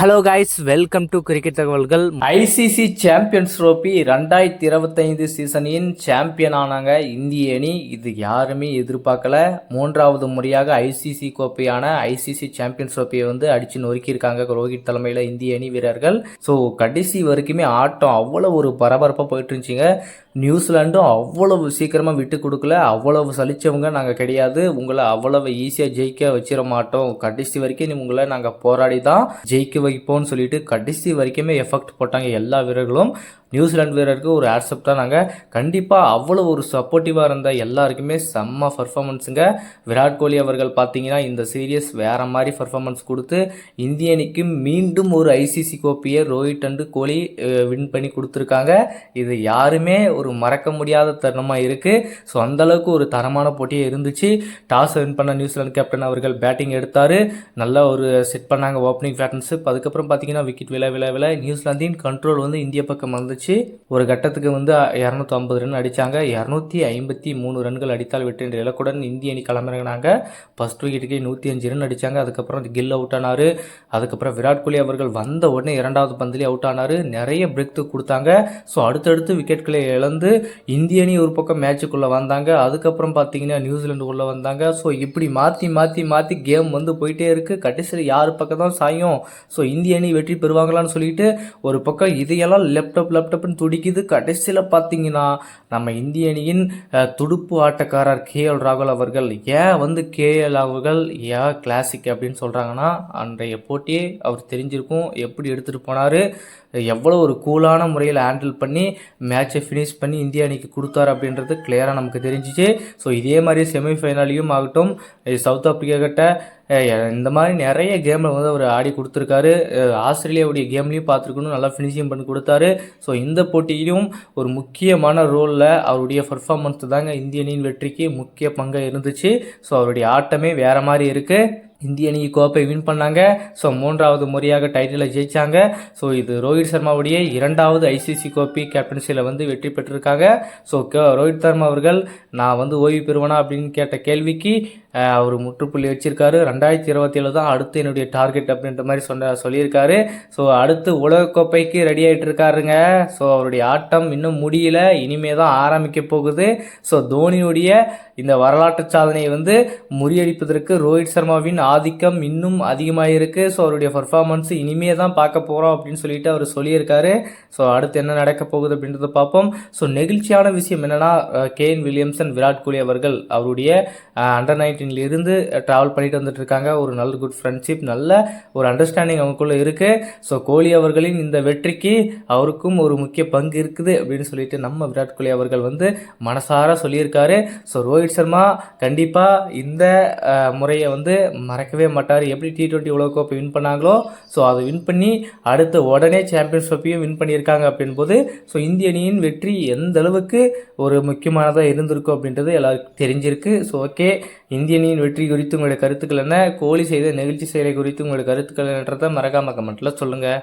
Hello guys welcome to cricket தகவல்கள் ICC champions trophy ரெண்டாயிரத்தி இருபத்தைந்து சீசனின் சாம்பியன் ஆனாங்க இந்திய அணி. இது யாருமே எதிர்பார்க்கல. மூன்றாவது முறையாக ஐசிசி கோப்பையான ஐசிசி சாம்பியன்ஸ் ட்ரோஃபியை வந்து அடிச்சு நொறுக்கியிருக்காங்க ரோஹித் தலைமையில் இந்திய அணி வீரர்கள். ஸோ கடைசி வரைக்குமே ஆட்டம் அவ்வளோ ஒரு பரபரப்பாக போயிட்டு இருந்துச்சுங்க. நியூசிலாண்டும் அவ்வளவு சீக்கிரமாக விட்டு கொடுக்கல. அவ்வளவு சலிச்சவங்க நாங்கள் கிடையாது. உங்களை அவ்வளவு ஈஸியாக ஜெயிக்க வச்சிட மாட்டோம். கடைசி வரைக்கும் நீ உங்களை நாங்கள் போராடி தான் ஜெயிக்க வைப்போம்னு சொல்லிட்டு கடைசி வரைக்குமே எஃபெக்ட் போட்டாங்க எல்லா வீரர்களும். நியூசிலாந்து வீரருக்கு ஒரு ஆட்செப்ட் தான் நாங்கள் கண்டிப்பாக அவ்வளோ ஒரு சப்போர்ட்டிவாக இருந்த எல்லாருக்குமே செம்ம பர்ஃபார்மன்ஸுங்க விராட் கோலி அவர்கள் பார்த்தீங்கன்னா இந்த சீரியஸ் வேறு மாதிரி பர்ஃபார்மன்ஸ் கொடுத்து இந்திய அணிக்கு மீண்டும் ஒரு ஐசிசி கோப்பையை ரோஹித் அண்டு கோலி வின் பண்ணி கொடுத்துருக்காங்க. இது யாருமே ஒரு மறக்க முடியாத தருணமாக இருக்குது ஸோ அந்தளவுக்கு ஒரு தரமான போட்டியே இருந்துச்சு. டாஸ் வின் பண்ண நியூசிலாந்து கேப்டன் அவர்கள் பேட்டிங் எடுத்தார். நல்லா ஒரு செட் பண்ணாங்க ஓப்பனிங் பேட்டன்ஸு அதுக்கப்புறம் பார்த்தீங்கன்னா விக்கெட் விழ விழ விழ நியூசிலாந்தின் கண்ட்ரோல் வந்து இந்திய பக்கம் வந்துச்சு. ஒரு கட்டத்துக்கு வந்து இரநூத்தி ஐம்பது ரன் அடித்தாங்க இரநூத்தி ஐம்பத்தி மூணு ரன்கள் அடித்தால் வெற்றி என்ற இலக்குடன் இந்திய அணி களமிறங்கினாங்க. ஃபர்ஸ்ட் விக்கெட்டுக்கே நூற்றி அஞ்சு ரன் அடித்தாங்க அதுக்கப்புறம் கில் அவுட் ஆனார். அதுக்கப்புறம் விராட் கோலி அவர்கள் வந்த உடனே இரண்டாவது பந்திலே அவுட் ஆனார். நிறைய பிரேக் கொடுத்தாங்க. ஸோ அடுத்தடுத்து விக்கெட்களை இழந்து இந்திய அணி ஒரு பக்கம் மேட்சுக்குள்ளே வந்தாங்க. அதுக்கப்புறம் பார்த்தீங்கன்னா நியூசிலாந்து உள்ளே வந்தாங்க. ஸோ இப்படி மாற்றி மாற்றி மாற்றி கேம் வந்து போயிட்டே இருக்குது கடைசியில் யார் பக்கம் தான் சாயும்? ஸோ இந்திய அணி வெற்றி பெறுவாங்களான்னு சொல்லிட்டு ஒரு பக்கம் இதையெல்லாம் லேப்டாப் லேப்டாப்னு துடிக்குது. கடைசியில் பார்த்தீங்கன்னா நம்ம இந்திய அணியின் துடுப்பு ஆட்டக்காரர் கே எல் ராகுல் அவர்கள் ஏன் வந்து கே எல் அவர்கள் ஏன் கிளாசிக் அப்படின்னு சொல்கிறாங்கன்னா அன்றைய போட்டியை அவர் தெரிஞ்சிருக்கும். எப்படி எடுத்துகிட்டு போனார்? எவ்வளோ ஒரு கூலான முறையில் ஹேண்டில் பண்ணி மேட்சை ஃபினிஷ் பண்ணி இந்திய அணிக்கு கொடுத்தாரு அப்படின்றது கிளியராக நமக்கு தெரிஞ்சிச்சு. ஸோ இதே மாதிரி செமிஃபைனலையும் ஆகட்டும் சவுத் ஆப்பிரிக்கா கிட்ட இந்த மாதிரி நிறைய கேமில் வந்து அவர் ஆடி கொடுத்துருக்காரு. ஆஸ்திரேலியாவுடைய கேம்லேயும் பார்த்துருக்கணும். நல்லா ஃபினிஷிங் பண்ணி கொடுத்தாரு. ஸோ இந்த போட்டியிலும் ஒரு முக்கியமான ரோலில் அவருடைய பர்ஃபார்மன்ஸ் தாங்க இந்திய அணியின் வெற்றிக்கு முக்கிய பங்காக இருந்துச்சு. ஸோ அவருடைய ஆட்டமே வேறு மாதிரி இருக்குது இந்திய அணி கோப்பை வின் பண்ணாங்க. ஸோ மூன்றாவது முறையாக டைட்டிலை ஜெயிச்சாங்க. ஸோ இது ரோஹித் சர்மாவுடைய இரண்டாவது ஐசிசி கோப்பை கேப்டன்சியில் வந்து வெற்றி பெற்றிருக்காங்க. ஸோ ரோஹித் சர்மா அவர்கள் நான் வந்து ஓய்வு பெறுவேனா? அப்படின்னு கேட்ட கேள்விக்கு அவர் முற்றுப்புள்ளி வச்சிருக்காரு. ரெண்டாயிரத்தி இருபத்தி ஏழு தான் அடுத்து என்னுடைய டார்கெட் அப்படின்ற மாதிரி சொன்ன சொல்லியிருக்காரு. ஸோ அடுத்து உலகக்கோப்பைக்கு ரெடி ஆகிட்டு இருக்காருங்க ஸோ அவருடைய ஆட்டம் இன்னும் முடியல. இனிமே தான் ஆரம்பிக்க போகுது. ஸோ தோனியுடைய இந்த வரலாற்று சாதனையை வந்து முறியடிப்பதற்கு ரோஹித் சர்மாவின் ஆதிக்கம் இன்னும் அதிகமாக இருக்குது ஸோ அவருடைய பர்ஃபார்மன்ஸ் இனிமே தான் பார்க்க போகிறோம் அப்படின்னு சொல்லிட்டு அவர் சொல்லியிருக்காரு. ஸோ அடுத்து என்ன நடக்க போகுது அப்படின்றத பார்ப்போம். ஸோ நெகிழ்ச்சியான விஷயம் என்னென்னா கேன் வில்லியம்சன் விராட் கோலி அவர்கள் அவருடைய அண்டர் நைன்டீன்ல இருந்து ட்ராவல் பண்ணிட்டு வந்துட்டு இருக்காங்க ஒரு நல்ல குட் ஃப்ரெண்ட்ஷிப் நல்ல ஒரு அண்டர்ஸ்டாண்டிங் அவங்களுக்குள்ளே இருக்குது ஸோ கோலி அவர்களின் இந்த வெற்றிக்கு அவருக்கும் ஒரு முக்கிய பங்கு இருக்குது அப்படின்னு சொல்லிட்டு நம்ம விராட் கோலி அவர்கள் வந்து மனசார சொல்லியிருக்காரு. ஸோ ரோஹித் சர்மா கண்டிப்பாக இந்த முறையை வந்து மறக்கவே மாட்டார். எப்படி டி டுவெண்ட்டி உலகக்கோப்பை வின் பண்ணாங்களோ ஸோ அதை வின் பண்ணி அடுத்து உடனே சாம்பியன்ஸ் ட்ரோஃபியும் வின் பண்ணியிருக்காங்க அப்படின்போது ஸோ இந்திய அணியின் வெற்றி எந்த அளவுக்கு ஒரு முக்கியமானதாக இருந்திருக்கும் அப்படின்றது எல்லாருக்கும் தெரிஞ்சிருக்கு. ஸோ ஓகே இந்திய இந்தியனின் வெற்றி குறித்து உங்களுடைய கருத்துக்கள் என்ன? கோலி செய்த நெகிழ்ச்சி செயலை குறித்து உங்களுடைய கருத்துக்கள் என்றதை மறக்காம கமெண்ட்டில் சொல்லுங்கள்